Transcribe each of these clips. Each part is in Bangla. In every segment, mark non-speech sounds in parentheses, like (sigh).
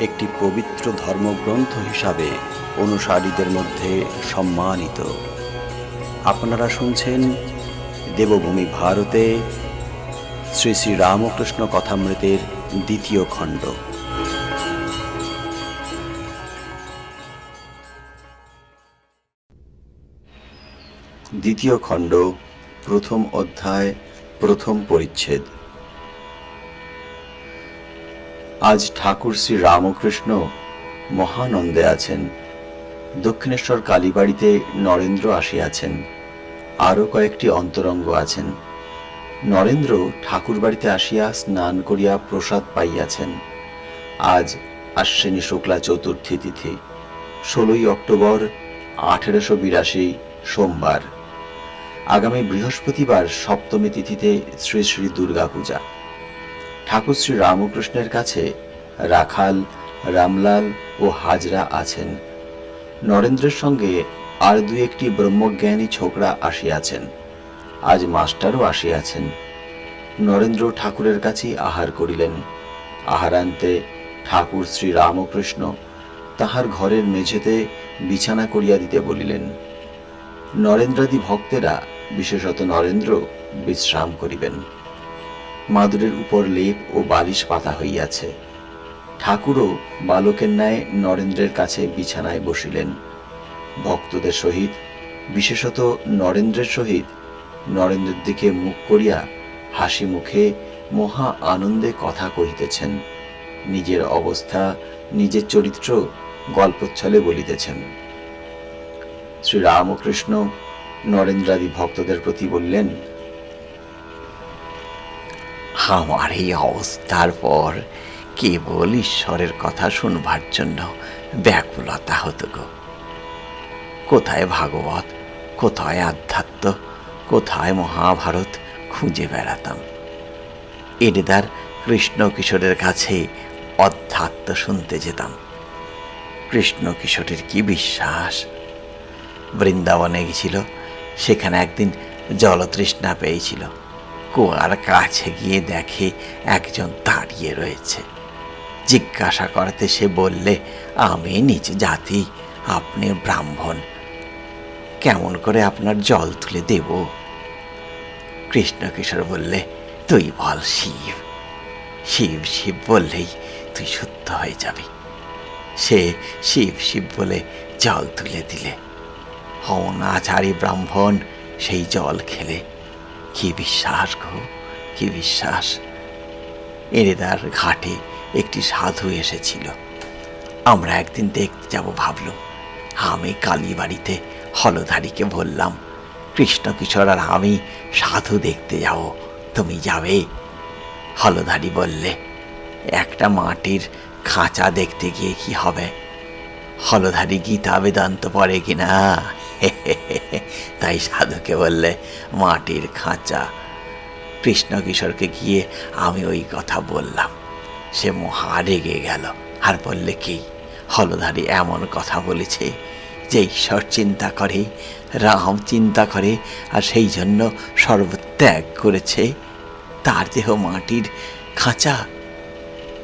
একটি পবিত্র ধর্মগ্রন্থ হিসাবে অনুসারীদের মধ্যে সম্মানিত। আপনারা শুনছেন দেবভূমি ভারতে শ্রী শ্রী রামকৃষ্ণ কথামৃতের দ্বিতীয় খণ্ড। দ্বিতীয় খণ্ড, প্রথম অধ্যায়, প্রথম পরিচ্ছেদ। আজ ঠাকুর শ্রী রামকৃষ্ণ মহানন্দে আছেন। দক্ষিণেশ্বর কালীবাড়িতে নরেন্দ্র আসিয়াছেন। আরও কয়েকটি অন্তরঙ্গ আছেন। নরেন্দ্র ঠাকুর বাড়িতে আসিয়া স্নান করিয়া প্রসাদ পাইয়াছেন। আজ আশ্বিনী শুক্লা চতুর্থী তিথি, ষোলোই অক্টোবর, আঠেরোশো বিরাশি, সোমবার। আগামী বৃহস্পতিবার সপ্তমী তিথিতে শ্রী শ্রী দুর্গা পূজা ঠাকুর শ্রী রামকৃষ্ণের কাছে রাখাল, রামলাল ও হাজরা আছেন। নরেন্দ্রের সঙ্গে আর দু একটি ব্রহ্মজ্ঞানী ছোকরা আসিয়াছেন। আজ মাস্টারও আসিয়াছেন। নরেন্দ্র ঠাকুরের কাছেই আহার করিলেন। আহারান্তে ঠাকুর শ্রী রামকৃষ্ণ তাহার ঘরের মেঝেতে বিছানা করিয়া দিতে বলিলেন। নরেন্দ্রাদি ভক্তেরা, বিশেষত নরেন্দ্র, বিশ্রাম করিবেন। মাদুরের উপর লেপ ও বালিশ পাতা হইয়াছে। ঠাকুরও বালকের ন্যায় নরেন্দ্রের কাছে বিছানায় বসিলেন। ভক্তদের সহিত, বিশেষত নরেন্দ্রের সহিত, নরেন্দ্রের দিকে মুখ করিয়া হাসি মুখে মহা আনন্দে কথা কহিতেছেন। নিজের অবস্থা, নিজের চরিত্র গল্পচ্ছলে বলিতেছেন। শ্রী রামকৃষ্ণ নরেন্দ্রাদি ভক্তদের প্রতি বললেন আমার এই অবস্থার পর কেবল ঈশ্বরের কথা শুনবার জন্য ব্যাকুলতা হতো গো। কোথায় ভাগবত? কোথায় আধ্যাত্ম? কোথায় মহাভারত? খুঁজে বেড়াতাম। এডেদার কৃষ্ণ কিশোরের কাছে অধ্যাত্ম শুনতে যেতাম। কৃষ্ণ কিশোরের কি বিশ্বাস? বৃন্দাবনে গেছিল সেখানে একদিন জলতৃষ্ণা পেয়েছিল। কুয়ার কাছে গিয়ে দেখে একজন দাঁড়িয়ে রয়েছে। জিজ্ঞাসা করতে সে বললে, আমি নিজ জাতি, আপনি ব্রাহ্মণ। কেমন করে আপনার জল তুলে দেব? কৃষ্ণকিশোর বললে, তুই বল শিব। শিব শিব বললেই তুই শুদ্ধ হয়ে যাবি। সে শিব শিব বলে জল তুলে দিলে। হওনাচারী ব্রাহ্মণ সেই জল খেলে কি বিশ্বাস গো? কি বিশ্বাস? এরেদার ঘাটে একটি সাধু এসেছিল। আমরা একদিন দেখতে যাব ভাবলুম। আমি কালীবাড়িতে হলধারীকে বললাম, কৃষ্ণকিশোর আর আমি সাধু দেখতে যাব। তুমি যাবে? হলধারী বললে, একটা মাটির খাঁচা দেখতে গিয়ে কি হবে? হলধারী গীতা বেদান্ত পড়ে কিনা? (laughs) তাই সাধুকে বললে, মাটির খাঁচা। কৃষ্ণ কিশোরকে গিয়ে আমি ওই কথা বললাম। সে মহা রেগে গেল। আর বললে, কি? হলধারী এমন কথা বলেছে যে ঈশ্বর চিন্তা করে, রাম চিন্তা করে, আর সেই জন্য সর্বত্যাগ করেছে। তার দেহ মাটির খাঁচা।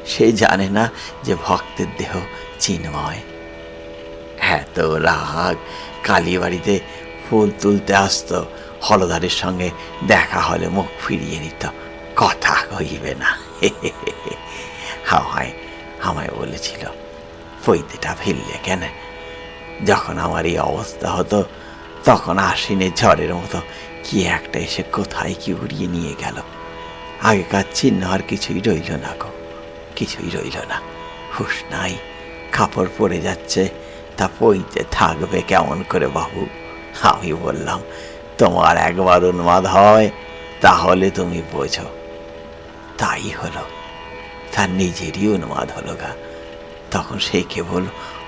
সে জানে না যে ভক্তের দেহ চিন্ময়। এত রাগ। কালীবাড়িতে ফুল তুলতে আসতো, হলধারের সঙ্গে দেখা হলে মুখ ফিরিয়ে নিত। কথা কইবে না। হাওয়ায় আমায় বলেছিল পৈতেটা ফেললে কেন? যখন আমার এই অবস্থা হতো, তখন আশ্বিনের ঝড়ের মতো কি একটা এসে কোথায় কি উড়িয়ে নিয়ে গেল। আগেকার চিহ্ন আর কিছুই রইল না গো, কিছুই রইল না। হুশ নাই, কাপড় পরে যাচ্ছে তা পইতে থাকবে কেমন করে বাবু? আমি বললাম, তোমার একবার উন্মাদ হয়, তাহলে তুমি বোঝো। তাই হলো। তার নিজেরই উন্মাদ হলো গা। তখন সে কেবল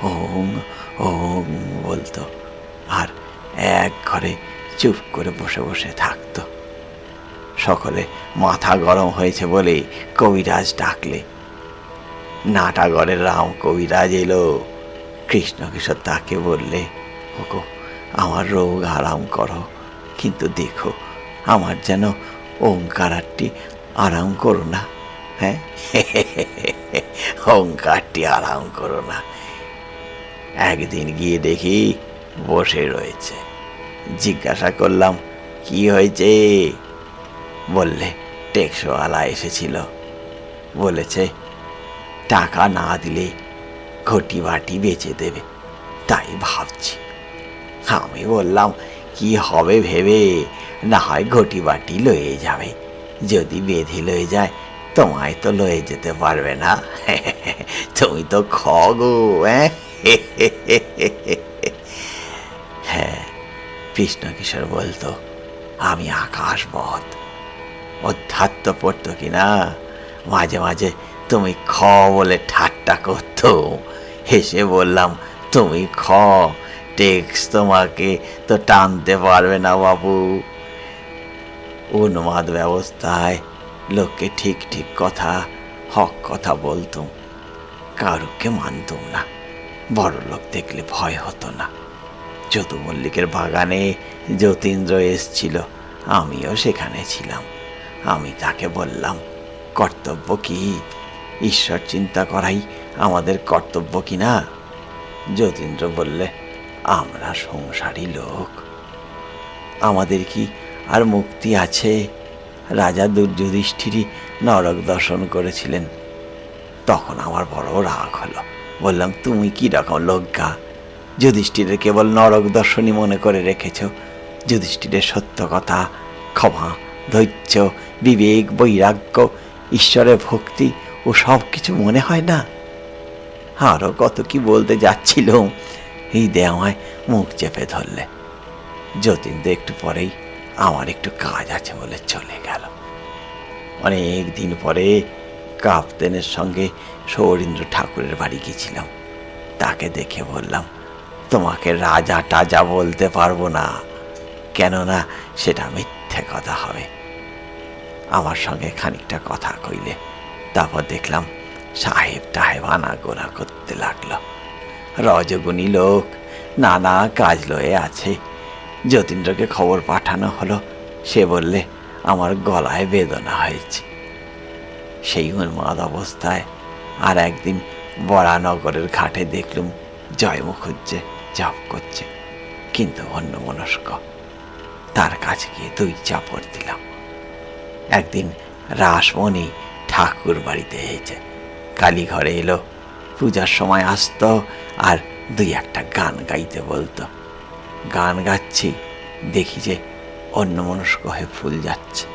ওং ওং বলতো আর এক ঘরে চুপ করে বসে বসে থাকতো। সকলে মাথা গরম হয়েছে বলে কবিরাজ ডাকলে। নাটাগড়ের রাম কবিরাজ এলো। কৃষ্ণকিশোর তাকে বললে, ওগো, আমার রোগ আরাম করো, কিন্তু দেখো, আমার যেন ওঙ্কারারটি আরাম করো না। হ্যাঁ? (laughs) ওঙ্কারটি আরাম করো না। একদিন গিয়ে দেখি বসে রয়েছে। জিজ্ঞাসা করলাম, কি হয়েছে? বললে, টেক্সওয়ালা এসেছিল। বলেছে, টাকা না দিলে ঘটি বাটি বেচে দেবে। তাই ভাবছি। আমি বললাম, কি হবে ভেবে? না হয় ঘটি বাটি লয়ে যাবে। যদি বেঁধে লয়ে যায়, তোমায় তো লয়ে যেতে পারবে না। (laughs) তুমি তো খগো হ্যাঁ (laughs) হ্যাঁ কৃষ্ণকিশোর বলতো আমি আকাশ পথ অধ্যাত্ম পড়তো কিনা মাঝে মাঝে তুমি খ বলে ঠাট্টা করতো। হেসে বললাম, তুমি খ টেক্স তোমাকে তো টানতে পারবে না বাবু। উন্মাদ ব্যবস্থায় লোককে ঠিক ঠিক কথা, হক কথা বলতুম। কারুকে মানতুম না। বড় লোক দেখলে ভয় হতো না। যদু মল্লিকের বাগানে যতীন্দ্র এসছিল, আমিও সেখানে ছিলাম। আমি তাকে বললাম, কর্তব্য কি? ঈশ্বর চিন্তা করাই আমাদের কর্তব্য কি না যতীন্দ্র বললে, আমরা সংসারী লোক। আমাদের কি আর মুক্তি আছে? রাজা দুর্যুধিষ্ঠিরই নরক দর্শন করেছিলেন। তখন আমার বড় রাগ হলো। বললাম, তুমি কি রকম লোকগা যুধিষ্ঠিরের কেবল নরক দর্শনই মনে করে রেখেছ। যুধিষ্ঠিরের সত্য কথা, ক্ষমা, ধৈর্য, বিবেক, বৈরাগ্য, ঈশ্বরের ভক্তি ও সব কিছু মনে হয় না? আরও কত কি বলতে যাচ্ছিল? এই দেওয়ায় মুখ চেপে ধরলে। যতীন্দ্র একটু পরেই আমার একটু কাজ আছে বলে চলে গেল। অনেক দিন পরে কাপ্তেনের সঙ্গে সৌরীন্দ্র ঠাকুরের বাড়ি গেছিলাম তাকে দেখে বললাম, তোমাকে রাজা টাজা বলতে পারব না। কেননা সেটা মিথ্যে কথা হবে। আমার সঙ্গে খানিকটা কথা কইলে তারপর দেখলাম সাহেব টাহেব আনাগোনা করতে লাগল। রজগুণী লোক, নানা কাজ লয়ে আছে। যতীন্দ্রকে খবর পাঠানো হলো। সে বললে, আমার গলায় বেদনা হয়েছে। সেই উন্মাদ অবস্থায় আর একদিন বরানগরের ঘাটে দেখলুম জয় মুখুজ্জে জপ করছে, কিন্তু অন্য মনস্ক তার কাছে গিয়ে দুই চাপড় দিলাম। একদিন রাসমণি ঠাকুর বাড়িতে এসেছে। কালী ঘরে এলো, পূজার সময় আসতো আর দুই একটা গান গাইতে বলতো। গান গাচ্ছি, দেখি যে অন্য মনস্ক হয়ে ফুল যাচ্ছে।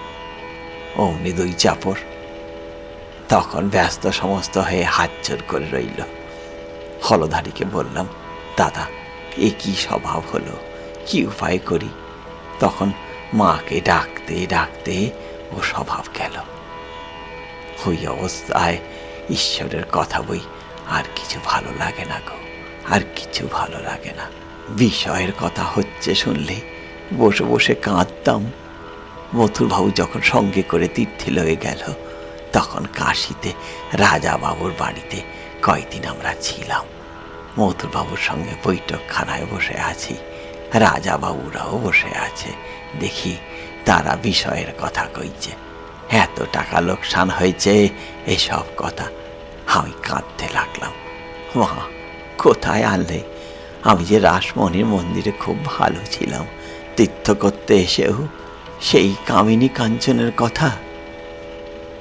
অমনি দুই চাপড়। তখন ব্যস্ত সমস্ত হয়ে হাত জোর করে রইল। হলধারীকে বললাম, দাদা, এ কি স্বভাব হলো? কি উপায় করি? তখন মাকে ডাকতে ডাকতে ও স্বভাব গেল। ওই অবস্থায় ঈশ্বরের কথা বই। আর কিছু ভালো লাগে না গো, আর কিছু ভালো লাগে না। বিষয়ের কথা হচ্ছে শুনলে বসে বসে কাঁদতাম। মথুরবাবু যখন সঙ্গে করে তীর্থে লয়ে গেল, তখন কাশিতে রাজা বাবুর বাড়িতে কয়দিন আমরা ছিলাম। মথুরবাবুর সঙ্গে বৈঠকখানায় বসে আছি রাজা বাবুরাও বসে আছে। দেখি তারা বিষয়ের কথা কইছে। এত টাকা লোকসান হয়েছে, এসব কথা আমি কাঁদতে লাগলাম। মা, কোথায় আনলে? আমি যে রাসমণির মন্দিরে খুব ভালো ছিলাম, তীর্থ করতে এসেও সেই কামিনী কাঞ্চনের কথা।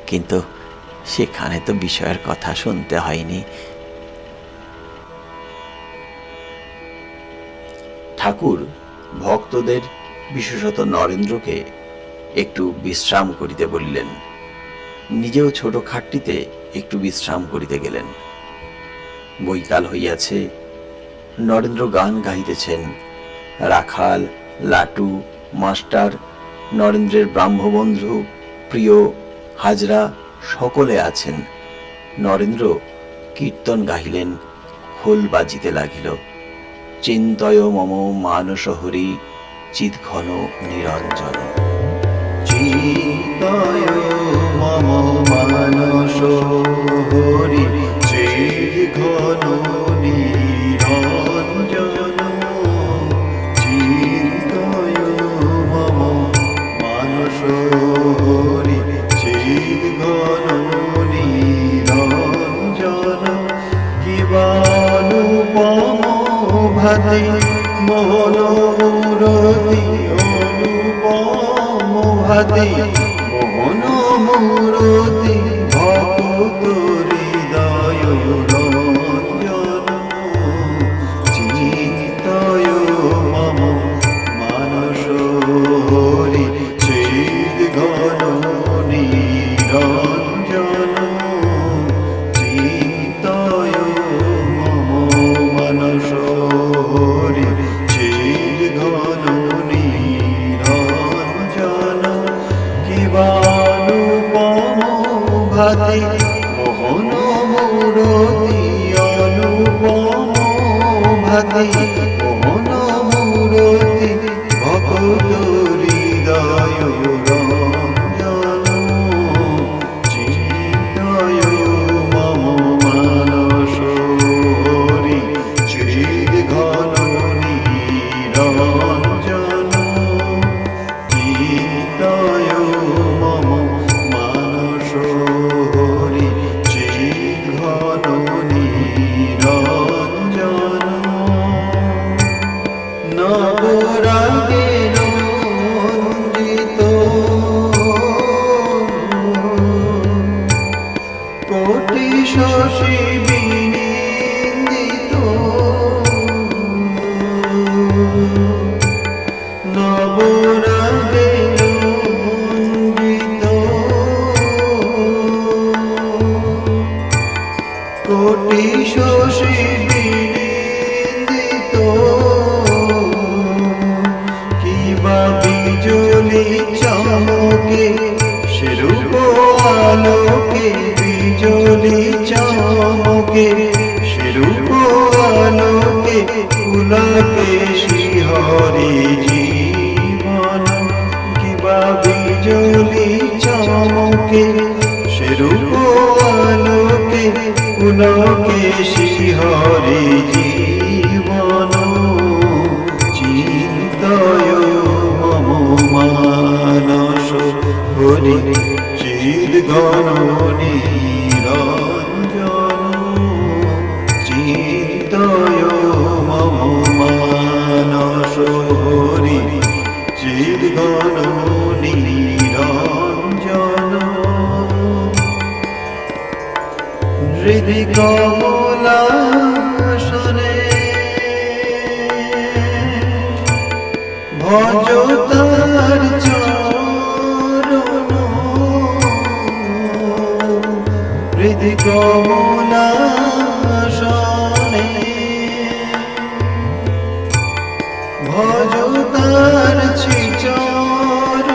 কিন্তু সেখানে তো বিষয়ের কথা শুনতে হয়নি। ঠাকুর, ভক্তদের, বিশেষত নরেন্দ্রকে একটু বিশ্রাম করিতে বলিলেন। নিজেও ছোট খাটটিতে একটু বিশ্রাম করিতে গেলেন। বৈকাল হইয়াছে, নরেন্দ্র গান গাইতেছেন রাখাল, লাটু, মাস্টার, নরেন্দ্রের ব্রাহ্মবন্ধু, প্রিয়, হাজরা সকলে আছেন। নরেন্দ্র কীর্তন গাহিলেন, খোল বাজিতে লাগিল। চিন্তয় মম মানস হরি, চিৎঘন নিরঞ্জন। চিন্তয় মম মানস হরি চিৎঘন নিরঞ্জন চিন্তয় মম মানস হরি চিৎঘন নিরঞ্জন কিবানুপম ভাতি মোহন ভাতি মোহন মূরতি ভাতি কোটি শশী বিনিন্দিত কিবা বিজলি সেরূপ আলোকে বিজলি চমকে সেরূপ আলোকে চমকে সেরূপ আলোকে পুলকে শিহরে জীবন। চিন্তয় মম মানস হরি চির গণ হৃদি কমলাসনে ভজ তার চরণ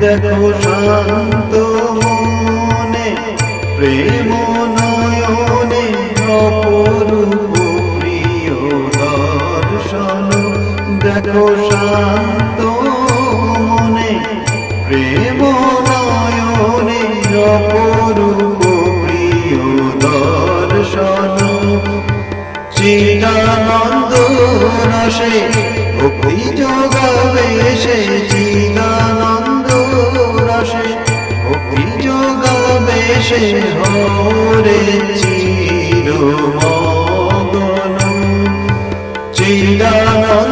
দেখো শান্ত প্রেম নয়নে অপরূপ প্রিয় দর্শন। দেখো রসে ভক্তি যোগাবে সে চিদানন্দ রসে। ভক্তি যোগাবে সে হরে চির চিদানন্দ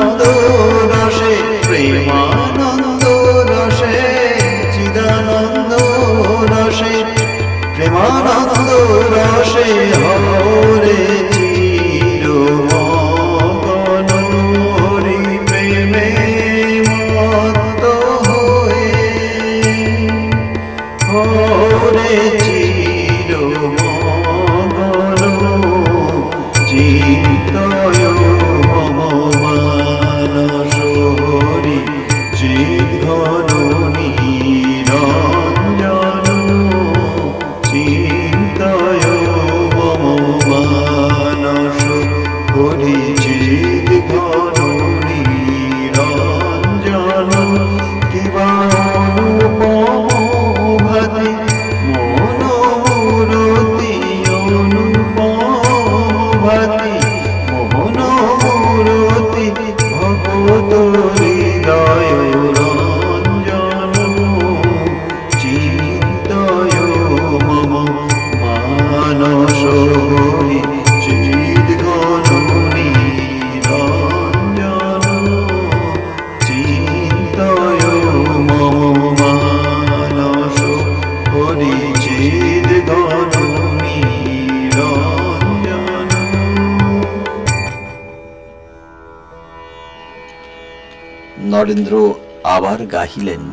নরেন্দ্র আবার গাহিলেন,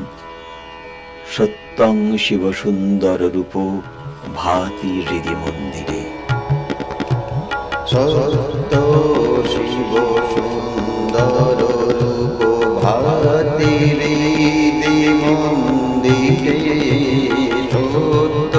সত্যং শিব সুন্দর রূপ ভাতি হৃদি মন্দিরে সত্য শিব সুন্দর রূপ ভাতি হৃদি মন্দিরে সত্য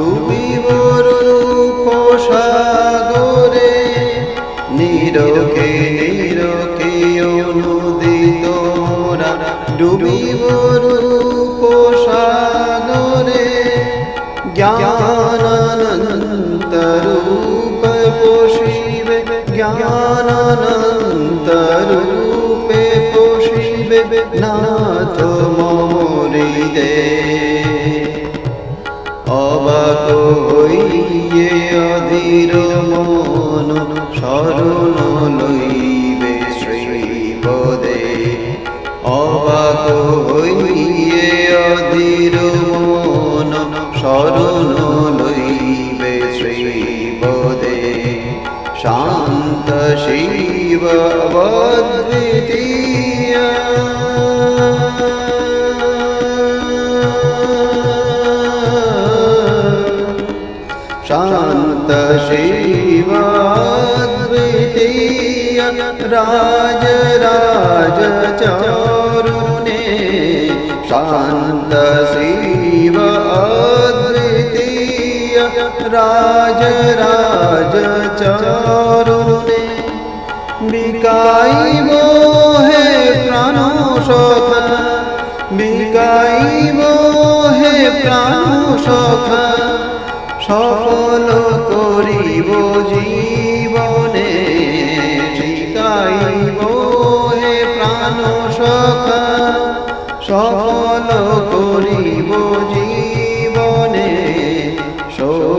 মোরা অধীর মন শরণ লইবে শ্রীপদে। অবাক হইয়ে অধীর মন শরণ লইবে শ্রীপদে। শান্ত শিব অদ্বিতীয়। শান্ত শিবাদ্বিতীয় রাজ রাজ চারুণে শান্ত শিব অদ্বিতীয় রাজ রাজ চারুণে বিকাইব হে প্রাণ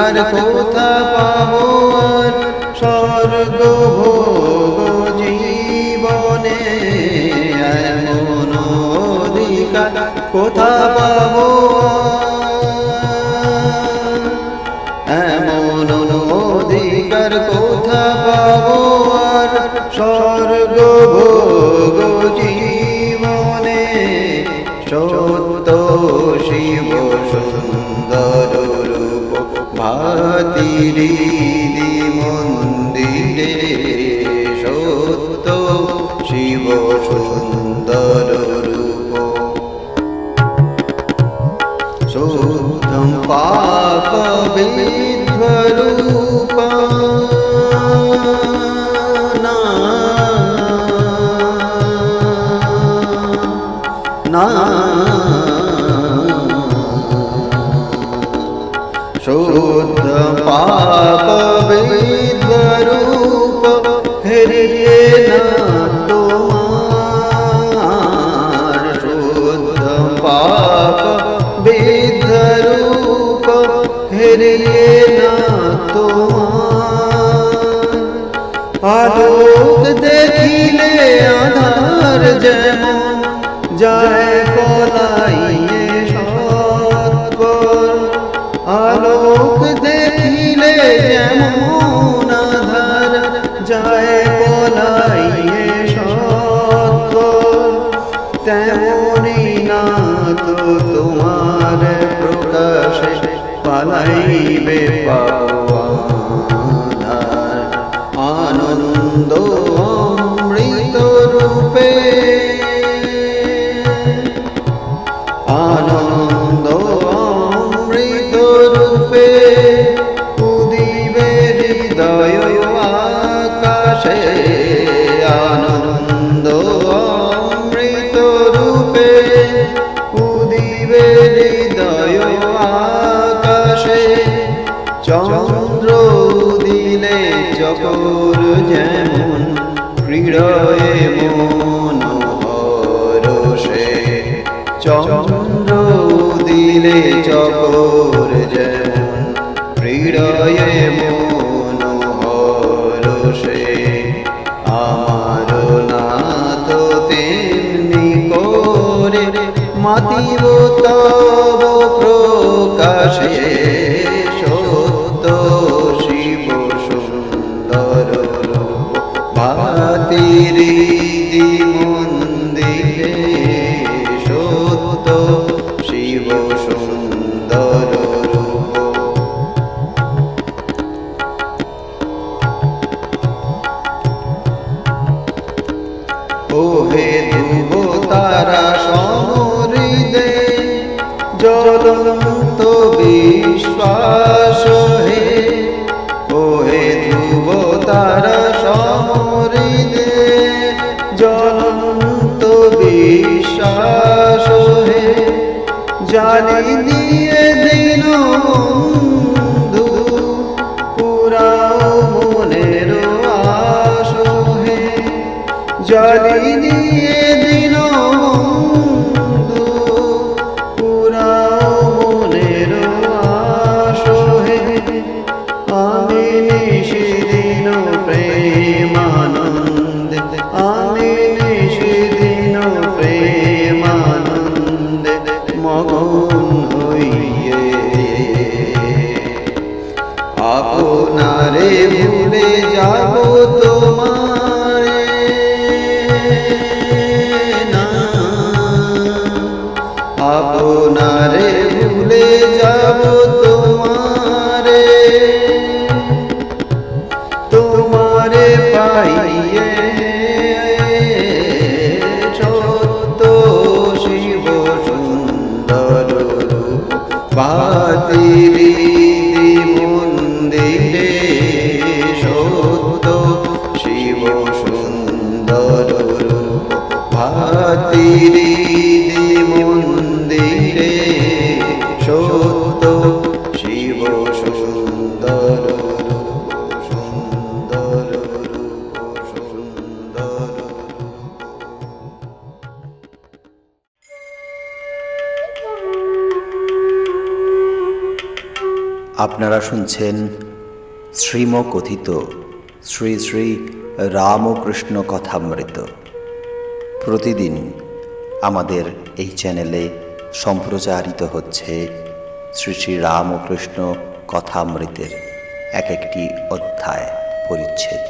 অধিকার কোথা পাবো আর? স্বর্গ জীবনে এমন অধিকার কোথা পাবো? এমন অধিকার কোথা তীরে પાપ વિદરૂ मतिरुतो प्रकाशे দিয়ে দিন বন্ধু পুরাও মনের আশ হে দিয়ে শ্রীম কথিত শ্রী শ্রী রামকৃষ্ণ কথামৃত। প্রতিদিন আমাদের এই চ্যানেলে সম্প্রচারিত হচ্ছে শ্রী শ্রী রামকৃষ্ণ কথামৃতের এক একটি অধ্যায় পরিচ্ছেদ।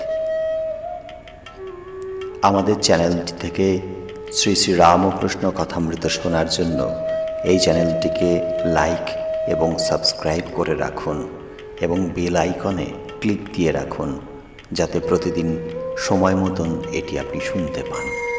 আমাদের চ্যানেলটি থেকে শ্রী শ্রী রামকৃষ্ণ কথামৃত শোনার জন্য এই চ্যানেলটিকে লাইক এবং সাবস্ক্রাইব করে রাখুন। এবং বেল আইকনে ক্লিক দিয়ে রাখুন যাতে প্রতিদিন সময় মতন এটি আপনি শুনতে পান।